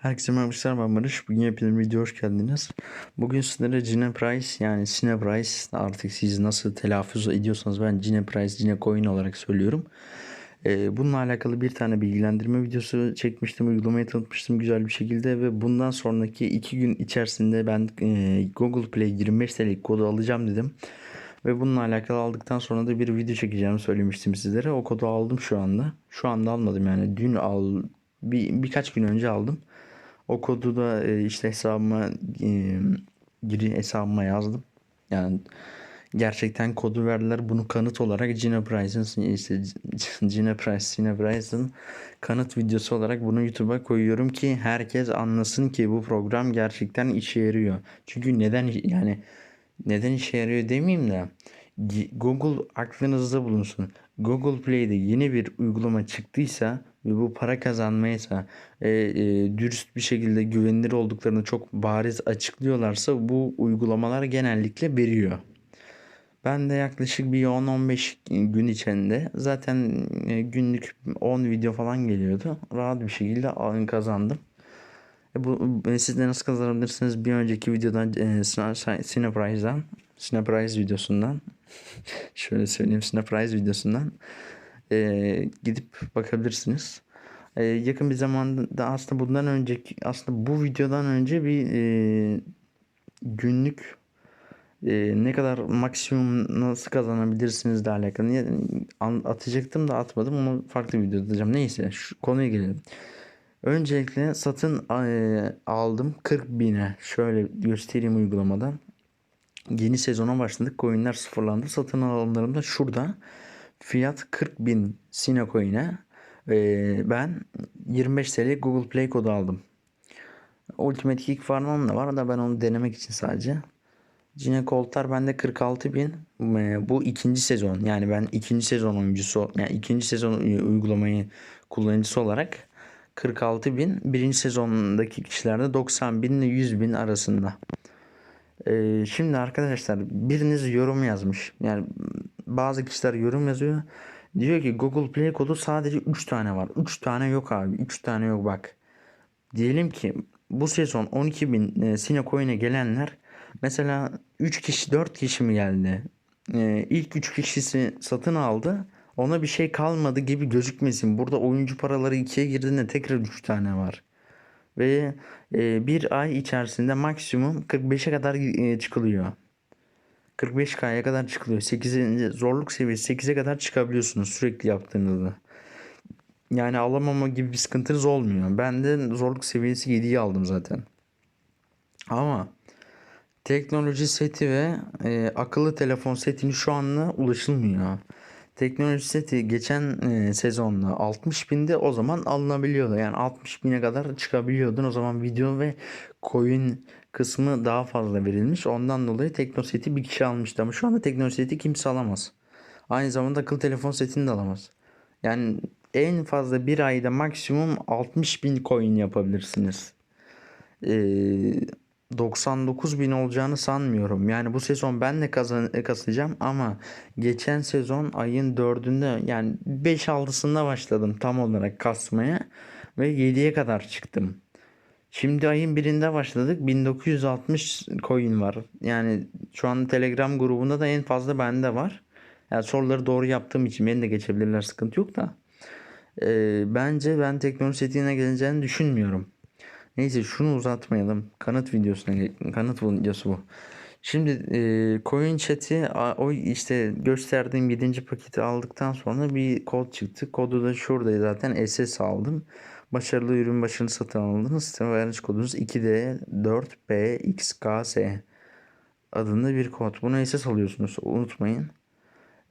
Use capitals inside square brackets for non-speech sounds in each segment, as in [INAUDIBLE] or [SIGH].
Herkese merhabalar ben Barış. Bugün bir video hoş geldiniz. Bugün sizlere Cine Price yani Cine Price artık siz nasıl telaffuz ediyorsanız ben Cine Price, Cine Coin olarak söylüyorum. Ee, bununla alakalı bir tane bilgilendirme videosu çekmiştim. Uygulamayı tanıtmıştım güzel bir şekilde ve bundan sonraki iki gün içerisinde ben e, Google Play 25 TL'lik kodu alacağım dedim. Ve bununla alakalı aldıktan sonra da bir video çekeceğimi söylemiştim sizlere. O kodu aldım şu anda. Şu anda almadım yani dün al bir, birkaç gün önce aldım. O kodu da e, işte hesabıma e, giri hesabıma yazdım. Yani gerçekten kodu verdiler. Bunu kanıt olarak Gina Price'ın işte [LAUGHS] Gina Price, Gina Price'ın kanıt videosu olarak bunu YouTube'a koyuyorum ki herkes anlasın ki bu program gerçekten işe yarıyor. Çünkü neden yani neden işe yarıyor demeyeyim de Google aklınızda bulunsun. Google Play'de yeni bir uygulama çıktıysa bu para kazanmaysa e, e, dürüst bir şekilde güvenilir olduklarını çok bariz açıklıyorlarsa bu uygulamalar genellikle veriyor. Ben de yaklaşık bir 10-15 gün içinde zaten e, günlük 10 video falan geliyordu. Rahat bir şekilde kazandım. E bu e, siz de nasıl kazanabilirsiniz? Bir önceki videodan e, Cineprice'dan Cineprice videosundan [LAUGHS] şöyle söyleyeyim Cineprice videosundan e, gidip bakabilirsiniz. E, yakın bir zamanda aslında bundan önceki aslında bu videodan önce bir e, günlük e, ne kadar maksimum nasıl kazanabilirsiniz de alakalı yani, atacaktım da atmadım onu farklı bir videoda atacağım. Neyse şu konuya gelelim. Öncelikle satın e, aldım 40 bine. Şöyle göstereyim uygulamadan. Yeni sezona başladık. Coinler sıfırlandı. Satın alanlarımda şurada. Fiyat 40 bin Sinacoin'e. E, ben 25 TL Google Play kodu aldım. Ultimate Kick Farm'ım da var da ben onu denemek için sadece. Cine Coltar bende 46 bin. E, bu ikinci sezon. Yani ben ikinci sezon oyuncusu yani ikinci sezon uygulamayı kullanıcısı olarak 46 bin. Birinci sezondaki kişilerde 90 bin ile 100 bin arasında. Ee, şimdi arkadaşlar biriniz yorum yazmış. Yani bazı kişiler yorum yazıyor. Diyor ki Google Play kodu sadece 3 tane var. 3 tane yok abi. 3 tane yok bak. Diyelim ki bu sezon 12 bin e, Sinacoin'e gelenler mesela 3 kişi 4 kişi mi geldi? E, ilk 3 kişisi satın aldı. Ona bir şey kalmadı gibi gözükmesin. Burada oyuncu paraları ikiye girdiğinde tekrar 3 tane var. Ve e, bir ay içerisinde maksimum 45'e kadar e, çıkılıyor. 45K'ya kadar çıkılıyor. 8. zorluk seviyesi 8'e kadar çıkabiliyorsunuz sürekli yaptığınızda. Yani alamama gibi bir sıkıntınız olmuyor. Ben de zorluk seviyesi 7'yi aldım zaten. Ama teknoloji seti ve e, akıllı telefon setini şu anda ulaşılmıyor. Teknoloji seti geçen e, sezonda 60 binde o zaman alınabiliyordu. Yani 60 bine kadar çıkabiliyordun. O zaman video ve coin kısmı daha fazla verilmiş. Ondan dolayı tekno seti bir kişi almıştı. Ama şu anda tekno seti kimse alamaz. Aynı zamanda akıllı telefon setini de alamaz. Yani en fazla bir ayda maksimum 60 bin coin yapabilirsiniz. Eee 99 bin olacağını sanmıyorum. Yani bu sezon ben de kazan kasacağım ama geçen sezon ayın 4'ünde yani 5-6'sında başladım tam olarak kasmaya ve 7'ye kadar çıktım. Şimdi ayın birinde başladık. 1960 coin var. Yani şu an Telegram grubunda da en fazla bende var. Yani soruları doğru yaptığım için beni de geçebilirler sıkıntı yok da. Ee, bence ben teknoloji setiğine geleceğini düşünmüyorum. Neyse şunu uzatmayalım. Kanıt videosuna kanıt videosu bu. Şimdi e, coin chat'i o işte gösterdiğim 7. paketi aldıktan sonra bir kod çıktı. Kodu da şurada zaten SS aldım. Başarılı ürün başını satın aldınız. Sistem vermiş kodunuz 2D4BXKS adında bir kod. Bunu SS alıyorsunuz. Unutmayın.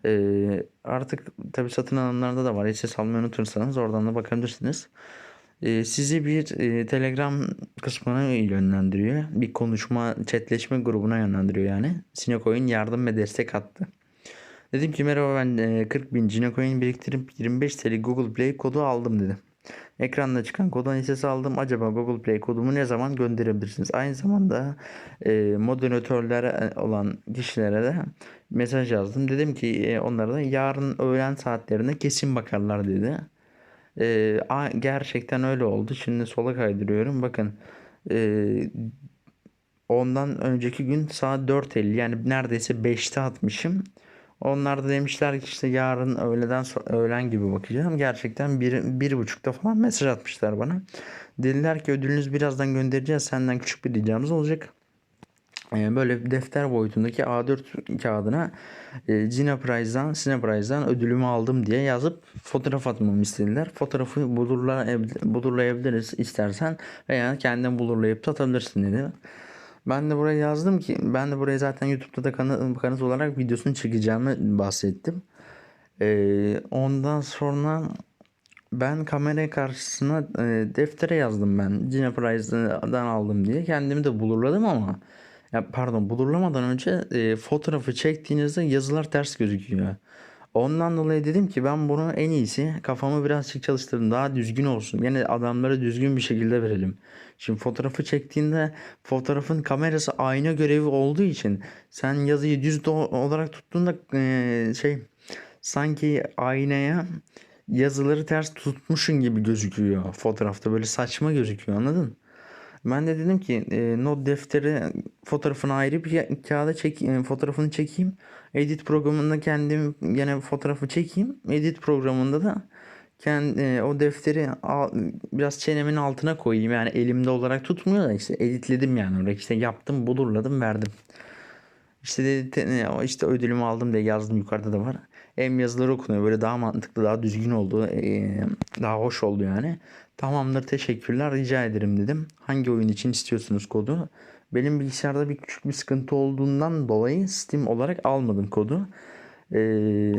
Ee, artık tabi satın alanlarda da var. SS almayı unutursanız oradan da bakabilirsiniz e, sizi bir e, Telegram kısmına yönlendiriyor. Bir konuşma, chatleşme grubuna yönlendiriyor yani. Sinecoin yardım ve destek attı. Dedim ki merhaba ben e, 40 bin Cinecoin biriktirip 25 TL Google Play kodu aldım dedim. Ekranda çıkan kodun SS aldım. Acaba Google Play kodumu ne zaman gönderebilirsiniz? Aynı zamanda e, moderatörler e, olan kişilere de mesaj yazdım. Dedim ki e, onlara da yarın öğlen saatlerinde kesin bakarlar dedi. A- gerçekten öyle oldu. Şimdi sola kaydırıyorum. Bakın ee, ondan önceki gün saat 4.50 yani neredeyse 5'te atmışım. Onlar da demişler ki işte yarın öğleden öğlen gibi bakacağım. Gerçekten bir, bir buçukta falan mesaj atmışlar bana. Dediler ki ödülünüzü birazdan göndereceğiz. Senden küçük bir ricamız olacak. Ee, böyle defter boyutundaki A4 kağıdına e, Cine Prize'dan, ödülümü aldım diye yazıp fotoğraf atmamı istediler. Fotoğrafı bulurla- bulurlayabiliriz istersen veya kendin bulurlayıp da atabilirsin dedi. Ben de buraya yazdım ki ben de buraya zaten YouTube'da da kanıt, kanıt olarak videosunu çekeceğimi bahsettim. Ee, ondan sonra ben kamera karşısına e, deftere yazdım ben. Cine aldım diye. Kendimi de bulurladım ama ya pardon bulurlamadan önce e, fotoğrafı çektiğinizde yazılar ters gözüküyor. Ondan dolayı dedim ki ben bunu en iyisi kafamı birazcık çalıştırdım. Daha düzgün olsun. Yine adamlara düzgün bir şekilde verelim. Şimdi fotoğrafı çektiğinde fotoğrafın kamerası ayna görevi olduğu için sen yazıyı düz olarak tuttuğunda e, şey sanki aynaya yazıları ters tutmuşun gibi gözüküyor fotoğrafta. Böyle saçma gözüküyor anladın? Ben de dedim ki e, not defteri fotoğrafını ayrı bir ka- kağıda çek e, fotoğrafını çekeyim. Edit programında kendim gene fotoğrafı çekeyim. Edit programında da kendi o defteri al- biraz çenemin altına koyayım. Yani elimde olarak tutmuyor da işte editledim yani oraya işte yaptım, bulurladım, verdim. İşte dedi, o işte ödülümü aldım diye yazdım yukarıda da var. Hem yazıları okunuyor böyle daha mantıklı daha düzgün oldu eee, daha hoş oldu yani. Tamamdır teşekkürler rica ederim dedim. Hangi oyun için istiyorsunuz kodu? Benim bilgisayarda bir küçük bir sıkıntı olduğundan dolayı Steam olarak almadım kodu. Eee,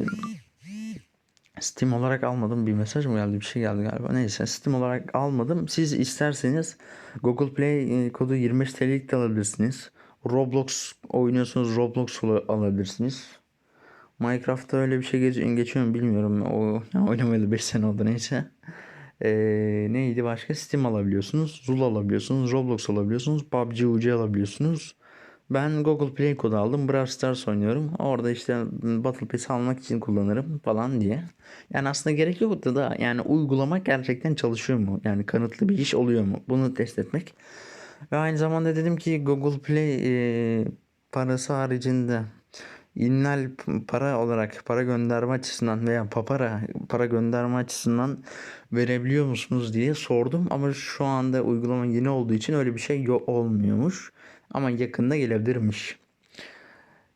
Steam olarak almadım bir mesaj mı geldi bir şey geldi galiba. Neyse Steam olarak almadım. Siz isterseniz Google Play e, kodu 25 TL'lik de alabilirsiniz. Roblox oynuyorsunuz Roblox al- alabilirsiniz. Minecraft'ta öyle bir şey geç geçiyor mu bilmiyorum. O [LAUGHS] yani oynamayalı 5 sene oldu neyse. Ee, neydi başka? Steam alabiliyorsunuz. Zul alabiliyorsunuz. Roblox alabiliyorsunuz. PUBG UC alabiliyorsunuz. Ben Google Play kodu aldım. Brawl Stars oynuyorum. Orada işte Battle Pass almak için kullanırım falan diye. Yani aslında gerek yoktu da yani uygulamak gerçekten çalışıyor mu? Yani kanıtlı bir iş oluyor mu? Bunu test etmek. Ve aynı zamanda dedim ki Google Play e, parası haricinde İnnal para olarak para gönderme açısından veya papara para gönderme açısından verebiliyor musunuz diye sordum ama şu anda uygulama yeni olduğu için öyle bir şey yok olmuyormuş ama yakında gelebilirmiş.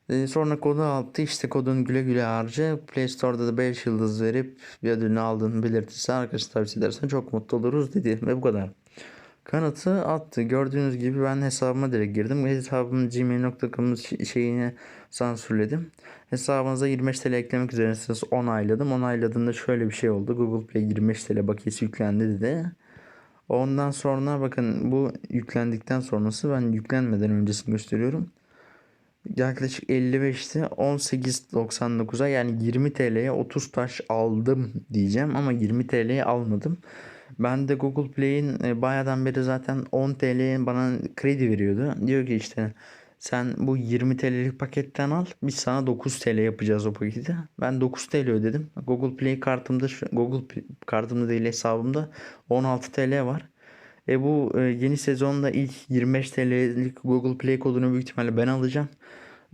Ee, sonra kodu attı işte kodun güle güle harca Play Store'da da 5 yıldız verip bir ödülünü aldığını belirtirse arkadaş tavsiye edersen çok mutlu oluruz dedi ve bu kadar. Kanıtı attı. Gördüğünüz gibi ben hesabıma direkt girdim. Hesabımın gmail.com şeyini sansürledim. Hesabınıza 25 TL eklemek üzeresiniz onayladım. Onayladığımda şöyle bir şey oldu. Google Play 25 TL bakiyesi yüklendi dedi. Ondan sonra bakın bu yüklendikten sonrası ben yüklenmeden öncesini gösteriyorum. Yaklaşık 55'te 18.99'a yani 20 TL'ye 30 taş aldım diyeceğim ama 20 TL'ye almadım. Ben de Google Play'in e, bayağıdan beri zaten 10 TL bana kredi veriyordu. Diyor ki işte sen bu 20 TL'lik paketten al biz sana 9 TL yapacağız o paketi. Ben 9 TL ödedim. Google Play kartımda Google kartımda değil hesabımda 16 TL var. E bu e, yeni sezonda ilk 25 TL'lik Google Play kodunu büyük ihtimalle ben alacağım.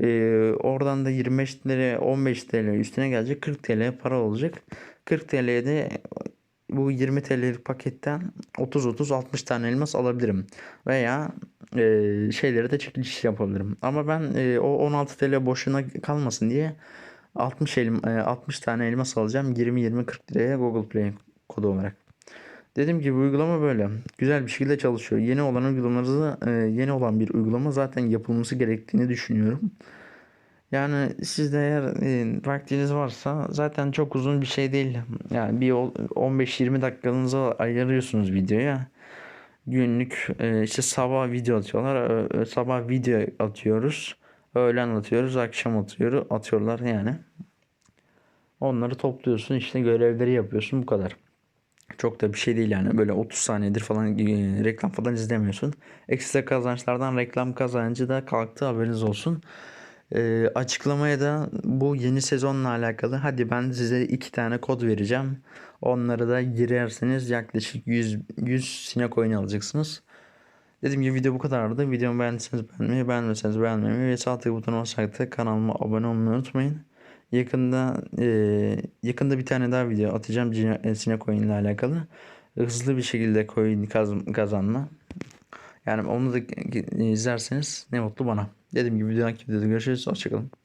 E, oradan da 25 TL 15 TL üstüne gelecek 40 TL para olacak. 40 TL'ye de bu 20 TL'lik paketten 30-30 60 tane elmas alabilirim. Veya e, şeyleri de çekiliş yapabilirim. Ama ben e, o 16 TL boşuna kalmasın diye 60 elim, e, 60 tane elmas alacağım 20-20-40 liraya Google Play kodu olarak. Dediğim gibi uygulama böyle. Güzel bir şekilde çalışıyor. Yeni olan uygulamaları e, yeni olan bir uygulama zaten yapılması gerektiğini düşünüyorum. Yani sizde eğer e, vaktiniz varsa zaten çok uzun bir şey değil. Yani bir o- 15-20 dakikanızı ayırıyorsunuz videoya. Günlük e, işte sabah video atıyorlar. Sabah video atıyoruz. Öğlen atıyoruz, akşam atıyoruz, atıyorlar yani. Onları topluyorsun, işte görevleri yapıyorsun bu kadar. Çok da bir şey değil yani. Böyle 30 saniyedir falan e, reklam falan izlemiyorsun. Ekstra kazançlardan reklam kazancı da kalktı haberiniz olsun. Ee, açıklamaya da bu yeni sezonla alakalı hadi ben size iki tane kod vereceğim. Onları da girerseniz yaklaşık 100, 100 sinek oyun alacaksınız. Dediğim gibi video bu kadardı. Videomu beğendiyseniz beğenmeyi, beğenmediyseniz beğenmeyi ve sağ tık butonu basarak kanalıma abone olmayı unutmayın. Yakında e, yakında bir tane daha video atacağım e, sinek oyun ile alakalı. Hızlı bir şekilde coin kaz- kazanma. Yani onu da izlerseniz ne mutlu bana. Dediğim gibi bir dahaki videoda görüşürüz. Hoşçakalın.